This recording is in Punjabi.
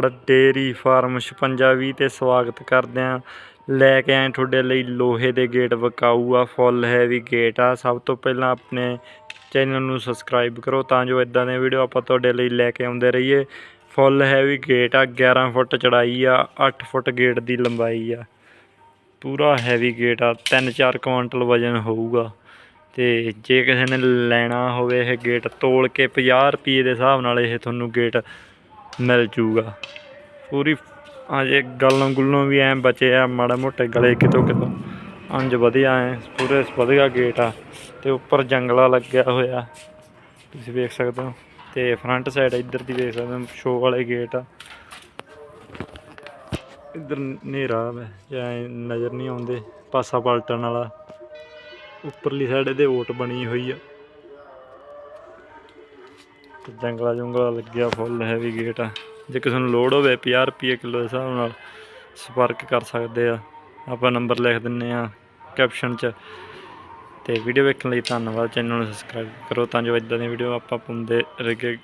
ਬਰਨਾੜ ਡੇਰੀ ਫਾਰਮ 5620 ਤੇ ਸਵਾਗਤ ਕਰਦੇ ਆਂ ਲੈ ਕੇ ਆਏ ਤੁਹਾਡੇ ਲਈ ਲੋਹੇ ਦੇ ਗੇਟ ਵਿਕਾਊ ਆ ਫੁੱਲ, ਹੈਵੀ ਗੇਟ ਆ। ਸਭ ਤੋਂ ਪਹਿਲਾਂ ਆਪਣੇ ਚੈਨਲ ਨੂੰ ਸਬਸਕ੍ਰਾਈਬ ਕਰੋ ਤਾਂ ਜੋ ਇਦਾਂ ਦੇ ਵੀਡੀਓ ਆਪਾਂ ਤੁਹਾਡੇ ਲਈ ਲੈ ਕੇ ਆਉਂਦੇ ਰਹੀਏ। ਫੁੱਲ, ਹੈਵੀ ਗੇਟ ਆ 11 ਫੁੱਟ ਚੜਾਈ ਆ 8 ਫੁੱਟ ਗੇਟ ਦੀ ਲੰਬਾਈ ਆ। ਪੂਰਾ ਹੈਵੀ ਗੇਟ ਆ 3-4 ਕੁਇੰਟਲ ਵਜਨ ਹੋਊਗਾ। ਤੇ ਜੇ ਕਿਸੇ ਨੇ ਲੈਣਾ ਹੋਵੇ ਇਹ ਗੇਟ, ਤੋਲ ਕੇ 50 ਰੁਪਏ ਦੇ ਹਿਸਾਬ ਨਾਲ ਇਹ ਤੁਹਾਨੂੰ ਗੇਟ ਮਿਲ ਜੂਗਾ। ਪੂਰੀ ਹਜੇ ਗੱਲਾਂ ਗੁੱਲੋਂ ਵੀ ਐ ਬਚੇ ਆ, ਮਾੜਾ ਮੋਟੇ ਗਲੇ ਕਿਤੋਂ ਕਿਤੋਂ। ਅੰਜ ਵਧੀਆ ਐ, ਪੂਰੇ ਵਧੀਆ ਗੇਟ ਆ। ਤੇ ਉੱਪਰ ਜੰਗਲਾ ਲੱਗਿਆ ਹੋਇਆ। ਤੁਸੀਂ ਵੇਖ ਸਕਦੇ ਹੋ। ਤੇ ਫਰੰਟ ਸਾਈਡ ਇੱਧਰ ਦੀ ਵੇਖ ਸਕਦੇ ਹੋ ਸ਼ੋਅ ਵਾਲੇ ਗੇਟ ਆ। ਇੱਧਰ ਹਨੇਰਾ ਹੈ ਜਾਂ ਨਜ਼ਰ ਨਹੀਂ ਆਉਂਦੇ। ਪਾਸਾ ਪਲਟਣ ਵਾਲਾ। ਉੱਪਰਲੀ ਸਾਈਡ ਇਹਦੇ ਓਟ ਬਣੀ ਹੋਈ ਆ। ਤੇ ਜੰਗਲਾ ਜੁੰਗਲਾ ਲੱਗਿਆ, ਫੁੱਲ ਹੈਵੀ ਗੇਟ ਆ। ਜੇ ਕਿਸੇ ਨੂੰ ਲੋੜ ਹੋਵੇ 50 ਰੁਪਏ ਕਿਲੋ ਦੇ ਹਿਸਾਬ ਨਾਲ ਸੰਪਰਕ ਕਰ ਸਕਦੇ ਆ। ਆਪਾਂ ਨੰਬਰ ਲਿਖ ਦਿੰਨੇ ਆ ਕੈਪਸ਼ਨ 'ਚ। ਤੇ ਵੀਡੀਓ ਵੇਖਣ ਲਈ ਧੰਨਵਾਦ। ਚੈਨਲ ਨੂੰ ਸਬਸਕ੍ਰਾਈਬ ਕਰੋ ਤਾਂ ਜੋ ਇਦਾਂ ਦੀਆਂ ਵੀਡੀਓ ਆਪਾਂ ਪਾਉਂਦੇ ਰਹਿਗੇ